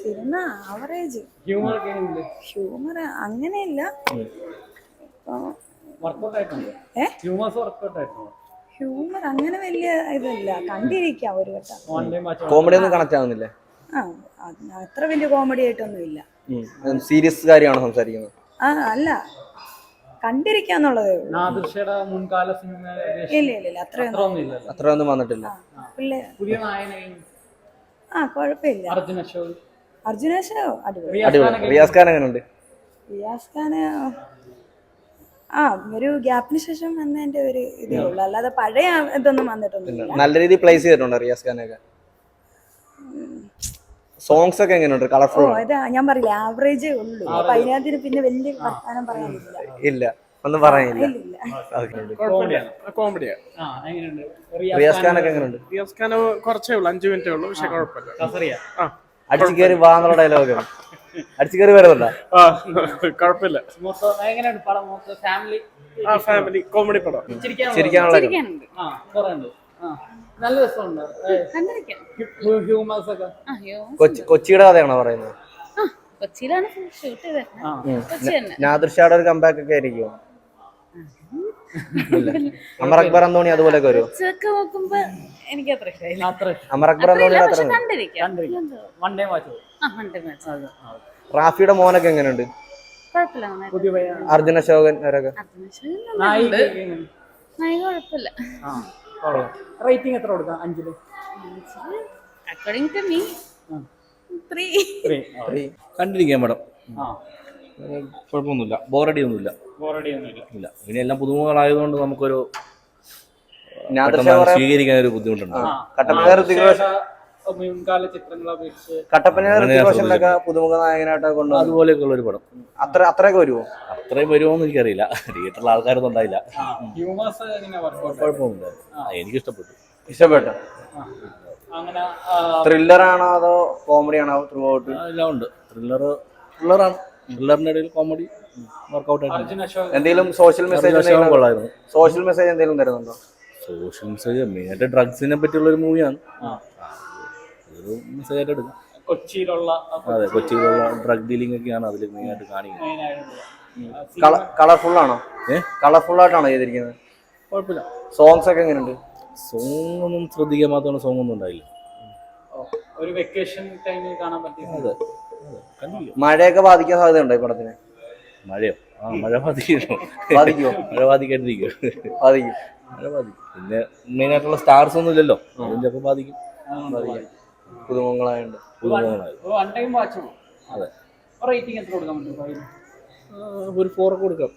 Cinema average humour അങ്ങനെയല്ല. Humour അങ്ങനെയില്ല workout ആയിട്ടുണ്ട്? ഏ? വർക്കൗട്ട് ആയിട്ടുണ്ട്? ഹ്യൂമർ അങ്ങനെ വലിയ ഇതല്ല. കണ്ടിരിക്കാം ഒരു വട്ടം. കോമഡി ഒന്നും കണക്ട് ആവുന്നില്ല? ആ അത് അത്ര വലിയ കോമഡി ആയിട്ടൊന്നും ഇല്ല. സീരിയസ് കാര്യമാണോ സംസാരിക്കുന്നത്? ആ അല്ല. കണ്ടിരിക്കാന്നുള്ളതേ ഇല്ല ഇല്ല ഇല്ല. അത്രയൊന്നും അത്രയൊന്നും അത്ര ഒന്നും വന്നിട്ടില്ല. ആ കുഴപ്പമില്ല. അർജുനേഷ അടിപൊളി. റിയാസ് അടിപൊളി. റിയാസ് ഖാൻ എങ്ങനെയുണ്ട്? റിയാസ് ആ ഒരു ഗ്യാപ്പിന് ശേഷം വന്നതിന്റെ ഒരു ഇതേ ഉള്ളൂ. അല്ലാതെ പഴയ ഇതൊന്നും വന്നിട്ടൊന്നുമില്ല. നല്ല രീതിയിൽ പ്ലേസ് ചെയ്തിട്ടുണ്ട് റിയാസ് ഖാനൊക്കെ? സോങ്സ് ഒക്കെ എങ്ങനെയുണ്ട്? ഓ കളർഫുൾ ഇത് ഞാൻ പറയില്ല ആവറേജേ ഉള്ളൂ. അപ്പൊ അതിനകത്തിന് പിന്നെ വലിയ വർത്താനം പറയാനില്ല ഇല്ല. ഒന്നും പറയാനില്ല. കോമഡിയാണ് റിയാസ് ഖാനൊക്കെ എങ്ങനെയുണ്ട്? റിയാസ് ഖാൻ കുറച്ചേ ഉള്ളൂ അഞ്ചു മിനിറ്റേ ഉള്ളൂ പക്ഷെ കുഴപ്പമില്ല. അടിച്ചു കയറി വാന്നുള്ള ഡയലോഗ് അടിച്ചു കയറി വരുന്നുണ്ടോ കുഴപ്പമില്ല പടം ഫാമിലി ആ ഫാമിലി കോമഡി പടം. ചിരിക്കാനുള്ള നല്ല രസമുണ്ട്. ഒക്കെ. കൊച്ചിയുടെ കഥയാണോ പറയുന്നത്? കൊച്ചിയിലാണ് ഷൂട്ട് ചെയ്തത് നാദൃഷയുടെ ഒരു കമ്പാക്ക് ഒക്കെ ആയിരിക്കും അമർ അക്ബർ അന്തോണി അതുപോലെ നോക്കുമ്പോ എനിക്ക് അത്ര ഇഷ്ടമായില്ല അമർ അക്ബർ അന്തോണിയുടെ അത്ര കണ്ടിരിക്കാം. റാഫിയുടെ മോനൊക്കെ എങ്ങനെയുണ്ട്? അർജുന അശോകൻ അവരൊക്കെ? റേറ്റിംഗ് എത്ര കൊടുക്കാം അഞ്ചിൽ? അക്കോർഡിംഗ് ടു മീ കണ്ടിരിക്കാൻ മേഡം. ആ. കുഴപ്പമൊന്നുമില്ല. ബോറടി ഒന്നുമില്ല ഇല്ല. ഇനി എല്ലാം പുതുമുഖങ്ങളായതുകൊണ്ട് നമുക്കൊരു സ്വീകരിക്കാൻ ഒരു ബുദ്ധിമുട്ടുണ്ട്. മുൻകാല ചിത്രങ്ങളെ അപേക്ഷിച്ച്? കട്ടപ്പന അങ്ങനെ ഋതിക് പുതുമുഖ നായകനായിട്ടൊക്കെ കൊണ്ടുവന്നു. അതുപോലെയൊക്കെ ഉള്ള ഒരു പടം. അത്ര അത്രയൊക്കെ വരുമോ അത്രയും വരുമോന്ന് എനിക്കറിയില്ല. തിയേറ്ററിൽ ആൾക്കാരൊന്നും ഉണ്ടായില്ല. കുഴപ്പമൊന്നുമില്ല. ആ, എനിക്ക് ഇഷ്ടപ്പെട്ടു. ഇഷ്ടപ്പെട്ടു അങ്ങനെ ത്രില്ലർ ആണോ അതോ കോമഡി ആണോ? ത്രൂ ഔട്ട് എല്ലാം ഉണ്ട്. ത്രില്ലർ ത്രില്ലറാണ് ത്രില്ലറിന്റെ ഇടയിൽ കോമഡി അശോക് എന്തെങ്കിലും സോഷ്യൽ മെസ്സേജ് കൊള്ളായിരുന്നു. സോഷ്യൽ മെസ്സേജ് എന്തെങ്കിലും തരുന്നുണ്ടോ? സോഷ്യൽ മെസ്സേജ് മെയിനായിട്ട് ഡ്രഗ്സിനെ പറ്റിയുള്ള ഒരു മൂവിയാണ്. അതൊരു മെസ്സേജ് ആയിട്ട് എടുക്കും. കൊച്ചിയിലുള്ള അതെ കൊച്ചിയിലുള്ള ഡ്രഗ് ഡീലിംഗ് ഒക്കെയാണ് അതിൽ മെയിനായിട്ട് കാണിക്കുന്നത്. കളർഫുൾ ആണോ? കളർഫുൾ ആയിട്ടാണോ ചെയ്തിരിക്കുന്നത്? കുഴപ്പമില്ല. സോങ്സ് ഒക്കെ എങ്ങനെയുണ്ട്? സോങ് ഒന്നും ശ്രദ്ധിക്കാൻ മാത്രമാണ് സോങ് ഒന്നും ഉണ്ടായില്ല. ഒരു വെക്കേഷൻ ടൈമിൽ കാണാൻ പറ്റിയത് മഴയൊക്കെ ബാധിക്കാൻ സാധ്യതയുണ്ടോ ഈ പടത്തിന്? മഴയോ? ആ മഴ ബാധിക്കണോ ബാധിക്കുമോ മഴ ബാധിക്കാണ്ടിരിക്കും ബാധിക്കും. മഴ ബാധിക്കും. പിന്നെ മെയിൻ ആയിട്ടുള്ള സ്റ്റാർസ് ഒന്നും ഇല്ലല്ലോ. അതിന്റെ ഒക്കെ ബാധിക്കും. പുതുമുഖങ്ങളായുണ്ട് പുതുമുഖങ്ങളായത് വൺ ടൈം വാച്ച് അതെ. റേറ്റിംഗ് എത്ര കൊടുക്കാൻ പറ്റും? ആ, ഒരു ഫോറൊക്കെ കൊടുക്കാം.